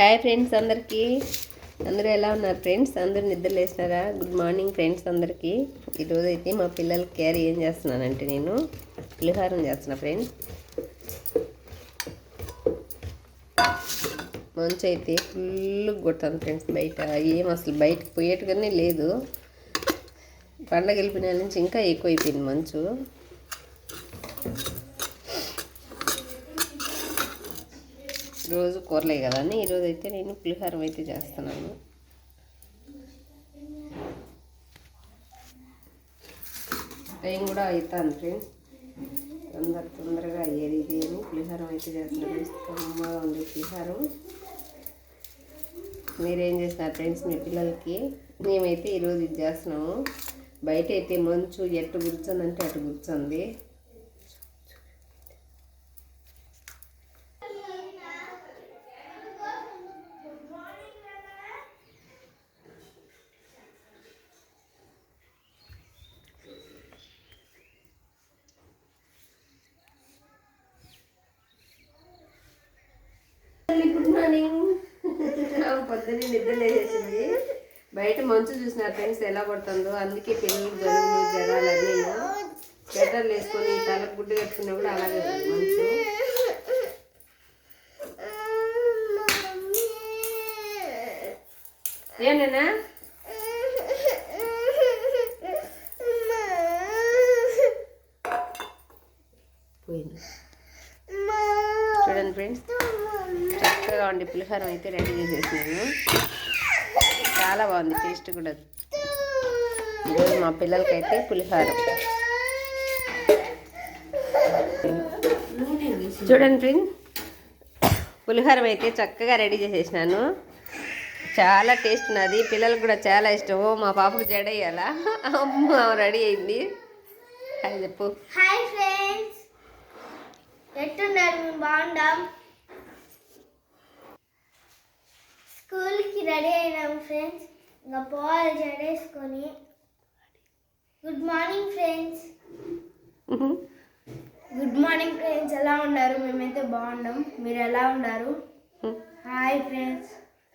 Hi friends అందరికీ. అందరూ ఎలా ఉన్నారు ఫ్రెండ్స్ అందరూ నిద్ర లేసినారా గుడ్ మార్నింగ్ ఫ్రెండ్స్ అందరికీ. ఈరోజు అయితే మా పిల్లల కేర్ ఏం చేస్తున్నానంటే నేను పులిహారం చేస్తున్నా ఫ్రెండ్స్ మంచు అయితే ఫుల్ కొడుతుంది ఫ్రెండ్స్ బయట. ఏం అసలు బయటకు పోయేట్టుగానే లేదు. పండగ వెళ్ళిపోయిన నుంచి ఇంకా ఎక్కువైపోయింది మంచు. రోజు కూరలే కదా అని ఈరోజు అయితే నేను పులిహారం అయితే చేస్తున్నాను. టైం కూడా అవుతాను ఫ్రెండ్స్. తొందర తొందరగా అయ్యేది ఇది అని పులిహారం అయితే చేస్తున్నాను. అమ్మగా ఉంది పులిహారం. మీరేం చేస్తున్నారు ఫ్రెండ్స్ మీ పిల్లలకి? మేమైతే ఈరోజు ఇది చేస్తున్నాము. బయట అయితే మంచు ఎట్టు కూర్చుందంటే అటు కూర్చుంది. పొద్దున్నే నిద్ర లేచేసింది బయట మంచు చూసిన ఫ్రెండ్స్ ఎలా పడుతుందో అందుకే పిల్లలు జలుబులు జ్వరాలు అన్నీ స్వెటర్లు వేసుకొని తలకు గుడ్డు కట్టుకున్నా కూడా అలాగే మంచు ఏనేనా పోయింది చూడండి ఫ్రెండ్స్ చక్కగా ఉండి పులిహోరం అయితే రెడీ చేసేసాను. చాలా బాగుంది టేస్ట్ కూడా. ఈరోజు మా పిల్లలకైతే పులిహోరం. చూడండి ఫ్రెండ్స్ పులిహోరం అయితే చక్కగా రెడీ చేసేసినాను. చాలా టేస్ట్ ఉన్నది పిల్లలకు కూడా చాలా ఇష్టం. ఓ మా పాపకు జడ వేయాలా? అమ్మ రెడీ అయింది. అది చెప్పు. Hi friends. ఎట్టున్నారు బాగుండాం స్కూల్కి రెడీ అయినాం ఫ్రెండ్స్. ఇంకా పోవాలి జడేసుకొని. Good morning friends. Good morning friends. ఎలా ఉన్నారు? మేమైతే బాగున్నాం. మీరు ఎలా ఉన్నారు? Hi friends.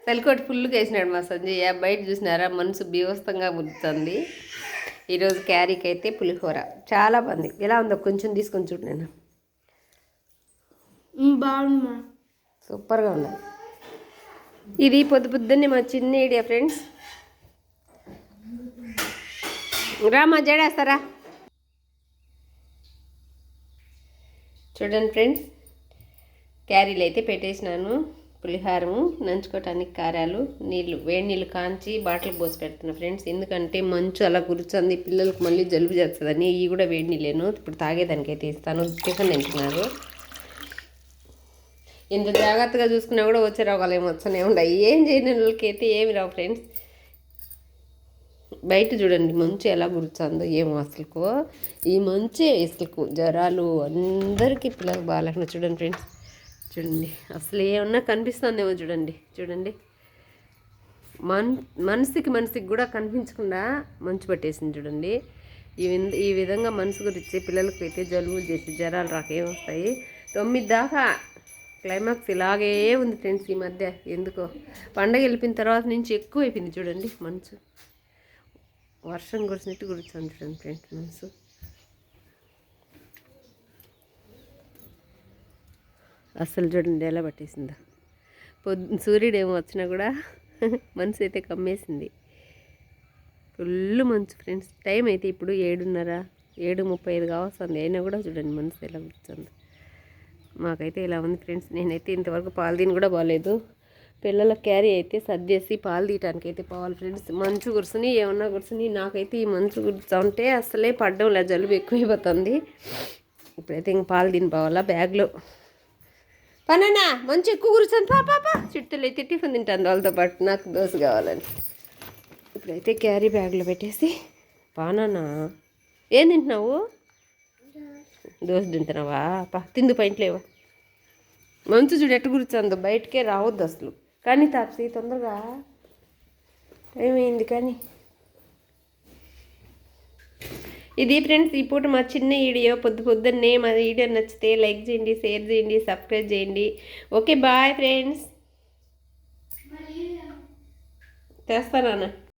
తలకోటి ఫుల్గా వేసినాడు మా సంజయ్. బయట చూసినారా? మనసు బీవస్తంగా ముడుతుంది. ఈరోజు క్యారీకి అయితే పులిహోర. చాలా బాగుంది ఎలా ఉందో కొంచెం తీసుకొని చూడు నేను. బాగున్నా సూపర్గా ఉంది. ఇది పొద్దు పొద్దున్నే మా చిన్న ఐడియా ఫ్రెండ్స్ రామా జడేస్తారా చూడండి ఫ్రెండ్స్ క్యారీలు అయితే పెట్టేసినాను. పులిహారము నంచుకోవటానికి కారాలు నీళ్ళు వేడి నీళ్ళు కాంచి బాటిల్ పోసి పెడుతున్నా ఫ్రెండ్స్ ఎందుకంటే మంచు అలా కూర్చుంది పిల్లలకు మళ్ళీ జలుబు చేస్తుందని ఇవి కూడా వేడి నీళ్ళేను ఇప్పుడు తాగేదానికైతే ఇస్తాను. టిఫిన్ తింటున్నారు. ఎంత జాగ్రత్తగా చూసుకున్నా కూడా వచ్చే రోగాలు ఏమి వస్తూనే ఉండవు. ఏం చేయని వాళ్ళకైతే ఏమి రావు ఫ్రెండ్స్ బయట చూడండి మంచు ఎలా గుర్తుందో ఏమో అసలుకు. ఈ మంచే అసలుకు. జ్వరాలు అందరికీ పిల్లలకు బాగాలేకుండా చూడండి ఫ్రెండ్స్ చూడండి. అసలు ఏమన్నా కనిపిస్తుందేమో చూడండి. చూడండి. మన్ మనసుకి మనసుకి కూడా కనిపించకుండా మంచు పట్టేసింది చూడండి. ఈ విధ- ఈ విధంగా మనసు గురించి పిల్లలకి అయితే జలుబు చేసి జ్వరాలు రాక ఏమొస్తాయి తొమ్మిది దాకా క్లైమాక్స్ ఇలాగే ఉంది ఫ్రెండ్స్ ఈ మధ్య. ఎందుకో? పండగ వెళ్ళిపోయిన తర్వాత నుంచి ఎక్కువ అయిపోయింది చూడండి మనసు. వర్షం కురిసినట్టు కురుస్తుంది చూడండి ఫ్రెండ్స్ మనసు. అస్సలు చూడండి ఎలా పట్టేసిందా. పొద్దు సూర్యుడు ఏమో వచ్చినా కూడా మనసు అయితే కమ్మేసింది. ఫుల్ మంచు ఫ్రెండ్స్. టైం అయితే ఇప్పుడు ఏడున్నర ఏడు ముప్పై ఐదు కావస్తుంది. అయినా కూడా చూడండి మనసు ఎలా కూర్చుంది మాకైతే ఇలా ఉంది ఫ్రెండ్స్. నేనైతే ఇంతవరకు పాలు దీని కూడా బాగాలేదు పిల్లల క్యారీ అయితే సర్దేసి పాలు తీయటానికి అయితే పోవాలి ఫ్రెండ్స్. మంచు కురుసుని ఏమన్నా కురుసుని నాకైతే ఈ మంచు కురుస్తూ ఉంటే అసలే పడ్డం లేదు. జలుబు ఎక్కువైపోతుంది. ఇప్పుడైతే ఇంక పాలు దీని పోవాలా బ్యాగ్లో. పనన్నా మంచి ఎక్కువ కూర్చొని పా పాప చుట్టూలు అయితే టిఫిన్ తింటాను వాళ్ళతో పాటు. నాకు దోశ కావాలని. ఇప్పుడైతే క్యారీ బ్యాగ్లో పెట్టేసి పానానా ఏం తింటున్నావు? దోశ తింటున్నావా పా తిందు పైంట్లేవా మంచు చూడు ఎట్టు కూర్చుందో బయటకే రావద్దు అసలు. కానీ తాప్సి తొందరగా. అయింది కానీ? ఇది ఫ్రెండ్స్ ఈ పూట మా చిన్న వీడియో. పొద్దు పొద్దున్నే మా వీడియో నచ్చితే లైక్ చేయండి షేర్ చేయండి సబ్స్క్రైబ్ చేయండి. Okay bye friends. తెస్తానా